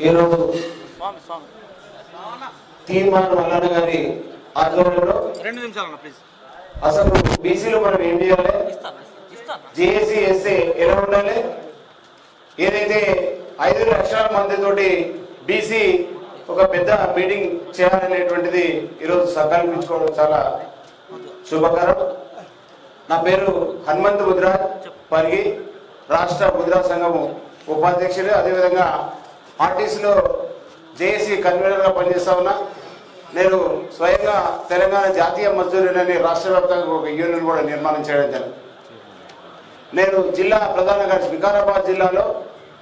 ఈరోజు తీర్మానం మల్లన్న గారి ఆధ్వర్యంలో రెండు నిమిషాలన్న ప్లీజ్ అసలు బీసీలో మనం ఏం చేయాలి? జేఏసీ ఎస్ఏ ఎలా ఉండాలి? ఏదైతే ఐదు లక్షల మందితోటి బీసీ ఒక పెద్ద మీటింగ్ చేయాలనేటువంటిది ఈరోజు సంకల్పించుకోవడం చాలా శుభకరం. నా పేరు హనుమంత్ ముద్రాజ్ పరిగి రాష్ట్ర ముద్రా సంఘం ఉపాధ్యక్షుడు అదేవిధంగా ఆర్టీసీలో జేఏసీ కన్వీనర్గా పనిచేస్తా ఉన్నా. నేను స్వయంగా తెలంగాణ జాతీయ మజ్దూరులని రాష్ట్ర వ్యాప్తంగా ఒక యూనియన్ కూడా నిర్మాణం చేయడం జరిగింది. నేను జిల్లా ప్రధాన కార్యదర్శి వికారాబాద్ జిల్లాలో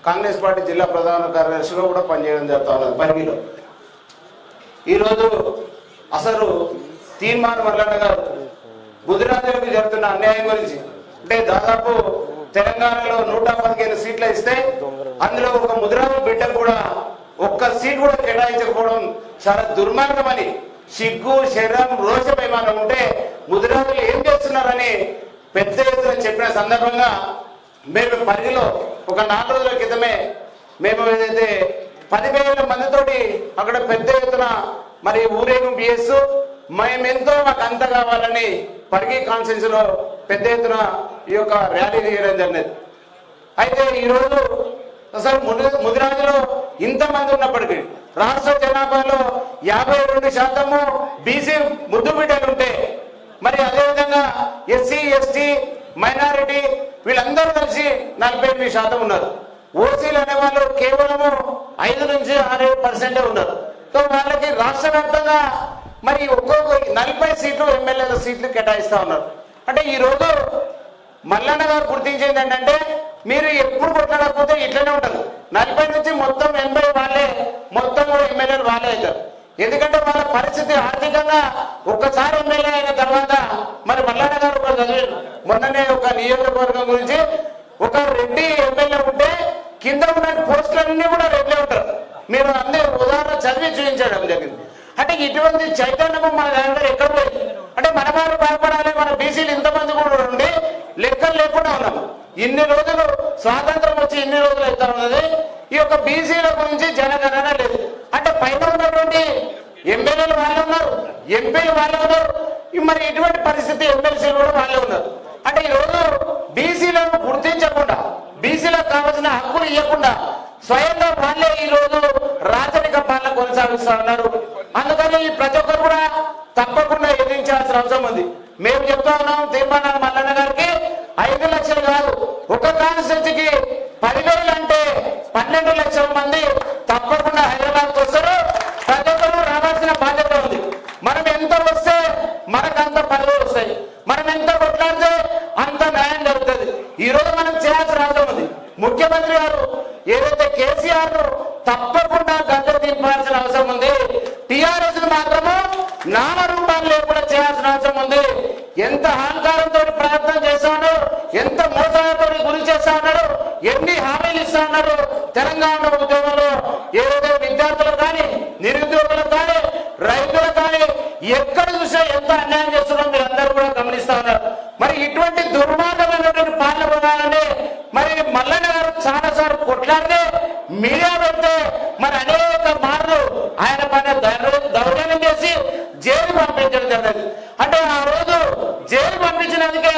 కాంగ్రెస్ పార్టీ జిల్లా ప్రధాన కార్యదర్శిగా కూడా పనిచేయడం జరుగుతా ఉన్నది పరిగిలో ఈరోజు అసలు తీర్మానం మల్లన్న గారు గుజరాత్లకు జరుగుతున్న అన్యాయం గురించి అంటే దాదాపు తెలంగాణలో నూట పదిహేను సీట్లు ఇస్తే అందులో ఒక ముదిరాజు బిడ్డ కూడా ఒక్క సీట్ కూడా కేటాయించకపోవడం చాలా దుర్మార్గమని సిగ్గు శరం రోషం ఏమైనా ఉంటే ముదిరాజులు ఏం చేస్తున్నారని పెద్ద ఎత్తున చెప్పిన సందర్భంగా మేము పరిధిలో ఒక నాలుగు రోజుల క్రితమే మేము ఏదైతే పదివేల మందితోటి అక్కడ పెద్ద ఎత్తున మరి ఊరేగింపు చేస్తూ మేమెంతో మాకు అంత కావాలని పరిగి కాన్ఫరెన్స్లో పెద్ద ఎత్తున ఈ యొక్క ర్యాలీ చేయడం జరిగింది. అయితే ఈరోజు అసలు ముది- ముదిరాజులో ఇంతమంది ఉన్నప్పటికీ రాష్ట్ర జనాభాలో యాభై రెండు శాతము బీసీ ముద్దు బిడ్డలుంటే మరి అదేవిధంగా ఎస్సీ ఎస్టీ మైనారిటీ వీళ్ళందరూ కలిసి నలభై ఎనిమిది శాతం ఉన్నారు. ఓసీలు అనే వాళ్ళు కేవలము ఐదు నుంచి ఆరు పర్సెంటే ఉన్నారు. సో వాళ్ళకి రాష్ట్ర వ్యాప్తంగా మరి ఒక్కొక్క నలభై సీట్లు ఎమ్మెల్యేల సీట్లు కేటాయిస్తా ఉన్నారు. అంటే ఈరోజు మల్లన్న గారు గుర్తించింది ఏంటంటే మీరు ఎప్పుడు కొట్టకపోతే ఇట్లనే ఉంటారు నలభై నుంచి మొత్తం ఎనభై వాళ్ళే మొత్తం కూడా ఎమ్మెల్యేలు వాళ్ళే అవుతారు. ఎందుకంటే వాళ్ళ పరిస్థితి ఆర్థికంగా ఒక్కసారి ఎమ్మెల్యే అయిన తర్వాత మరి మల్లన్న గారు ఒక చదివారు. మొన్ననే ఒక నియోజకవర్గం గురించి ఒక రెడ్డి ఎమ్మెల్యే ఉంటే కింద ఉన్న పోస్టులన్నీ కూడా రెడ్లే ఉంటారు. మీరు అందరూ ఉదాహరణ చదివి చూపించడం జరిగింది. అంటే ఇటువంటి చైతన్యము మన దగ్గర ఎక్కడ పోయింది అంటే మన వారు బాగుపడాలి మన బీసీలు ఇంతమంది కూడా ఉండి లెక్కలు లేకుండా ఉన్నాము. ఇన్ని రోజులు స్వాతంత్రం వచ్చి ఇన్ని రోజులు అవుతా ఉన్నది. ఈ యొక్క బీసీల గురించి జనగణన లేదు. అంటే పైన ఉన్నటువంటి ఎమ్మెల్యేలు వాళ్ళు ఉన్నారు ఎంపీలు వాళ్ళు ఉన్నారు. మరి ఇటువంటి పరిస్థితి ఎమ్మెల్సీలు కూడా వాళ్ళే ఉన్నారు. అంటే ఈ రోజు బీసీలను గుర్తించకుండా బీసీలకు కావాల్సిన హక్కులు ఇవ్వకుండా స్వయంగా వాళ్ళే ఈ రోజు రాచరిక పాలన కొనసాగిస్తా ఉన్నారు అందుకని ఈ ప్రతి ఒక్కరు కూడా తప్పకుండా ఎదిరించాల్సిన అవసరం ఉంది మేము చెప్తా ఉన్నాం తీర్మానాలు మల్లన్న గారికి ఐదు లక్షలు కాదు ఒక కాన్స్టిట్యూన్సీకి పదివేలు అంటే పన్నెండు లక్షల మంది తప్పకుండా హైదరాబాద్ వస్తారు. ప్రతి ఒక్కరు రావాల్సిన బాధ్యత ఉంది. మనం ఎంత వస్తే మనకు అంత పదవులు వస్తాయి. మనం ఎంత కొట్లాడితే అంత న్యాయం జరుగుతుంది. ఈ రోజు మనం చేయాల్సిన అవసరం ఉంది. ముఖ్యమంత్రి గారు ఏదైతే కేసీఆర్ను తప్పకుండా గద్దె దింపాల్సిన అవసరం ఉంది టిఆర్ఎస్ మాత్రము నామరూపాలు లేకుండా చేయాల్సిన అవసరం ఉంది. ఎంత అహంకారంతో ప్రయత్నం చేస్తా ఉన్నారు ఎన్ని హామీలు ఇస్తా ఉన్నారు తెలంగాణ ఉద్యమంలో ఏదైతే విద్యార్థులకు కానీ నిరుద్యోగులకు కానీ రైతులకు కానీ ఎక్కడ చూసినా ఎంత అన్యాయం చేస్తున్నారో మీరు అందరూ కూడా గమనిస్తా ఉన్నారు. మరి ఇటువంటి దుర్మార్గమైనటువంటి పాలన పొందాలని మరి మల్లన్న గారు చాలా సార్లు కొట్లాడితే మీడియా పెడితే మరి అనేక మార్లు ఆయన పైన దౌర్జన్యం చేసి జైలు పంపించడం జరిగింది. అంటే ఆ రోజు జైలు పంపించినందుకే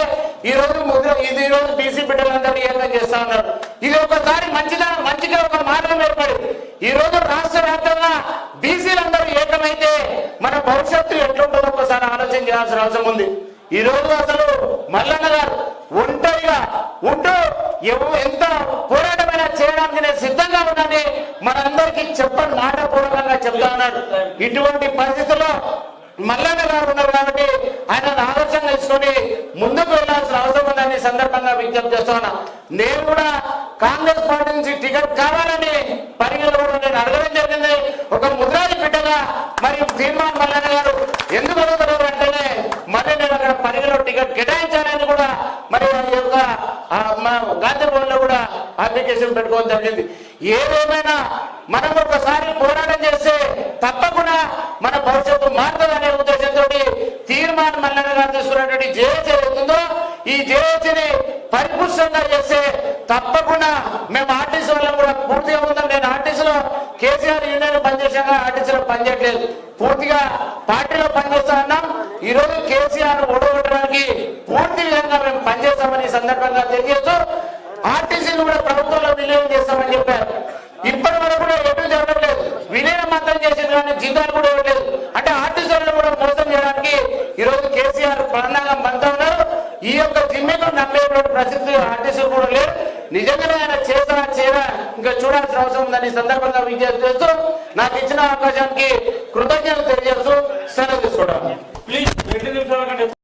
ఈ రోజు ముద్ర ఇది ఈ రోజు బీసీ బిడ్డలందరూ ఏకం చేస్తా ఉన్నారు. ఇది ఒకసారి మంచిదా? మంచిగా ఒక మార్గం ఏర్పడి ఈ రోజు రాష్ట్ర వ్యాప్తంగా బీసీలందరూ ఏకమైతే మన భవిష్యత్తు ఎట్లుంటుందో ఒకసారి ఆలోచన చేయాల్సిన అవసరం ఉంది. ఈ రోజు అసలు మల్లన్న గారు ఒంటరిగా ఉంటూ ఎంత పోరాటమైనా చేయడానికి నేను సిద్ధంగా ఉన్నానని మనందరికీ చెప్పని మాట పూర్వకంగా చెప్తా ఉన్నాడు ఇటువంటి పరిస్థితుల్లో మల్లన్న గారు ఉన్నారు కాబట్టి ఆయన ఆలోచన తీసుకొని ముందుకు వెళ్ళాల్సిన అవసరం ఉందని సందర్భంగా విజ్ఞప్తి చేస్తున్నా. నేను కూడా కాంగ్రెస్ పార్టీ నుంచి టికెట్ కావాలని పరిగణలో కూడా నేను అడగడం జరిగింది. ఒక ముద్రాది బిడ్డగా మరి తీర్మాన్ మల్లన్న గారు ఎందుకు అడుగుతున్నారు అంటేనే మరి నేను అక్కడ పరిగణలో టికెట్ కేటాయించాలని కూడా మరి యొక్క గాంధీ అప్లికేషన్ పెట్టుకోవడం జరిగింది. ఏదేమైనా మనం ఒకసారి పోరాటం చేస్తే తప్పకుండా మన భవిష్యత్తు మారుతుందనే ఉద్దేశంతో తీర్మానం మల్లన్న గారు తీసుకున్నటువంటి జేఏసీ అవుతుందో ఈ జేఏసీని పరిపుష్టంగా చేస్తే తప్పకుండా మేము ఆర్టీసీ వల్ల కూడా పూర్తిగా ఉందాం. నేను ఆర్టీసీలో కేసీఆర్ కేసు నిర్లక్ష్యంగా ఆర్టీసీలో పనిచేయట్లేదు పూర్తిగా పార్టీలో పనిచేస్తా అన్నాం. ఈరోజు కేసీఆర్ ఓడగొట్టడానికి పూర్తిగా విధంగా మేము పనిచేస్తామని ఈ సందర్భంగా తెలియజేస్తూ ఆర్టీసీని కూడా ప్రభుత్వంలో విలీనం చేస్తామని చెప్పారు. ఇప్పటి వరకు కూడా ఎటు జరగలేదు విలీనం మాత్రం చేసింది కానీ జీతాలు కూడా ఇవ్వలేదు అంటే ఆర్టీసీలను కూడా మోసం చేయడానికి ఈ రోజు కేసీఆర్ ప్రణాళిక బంతా ఉన్నారు ఈ యొక్క జిమ్మెను నమ్మేటువంటి ప్రసిద్ధి ఆర్టీసీలు కూడా లేదు నిజంగానే ఆయన చేస్తారా చేయరా ఇంకా చూడాల్సిన అవసరం ఉందని సందర్భంగా విజ్ఞప్తి చేస్తూ నాకు ఇచ్చిన అవకాశానికి కృతజ్ఞతలు తెలియజేస్తూ సెలవు తీసుకోవడం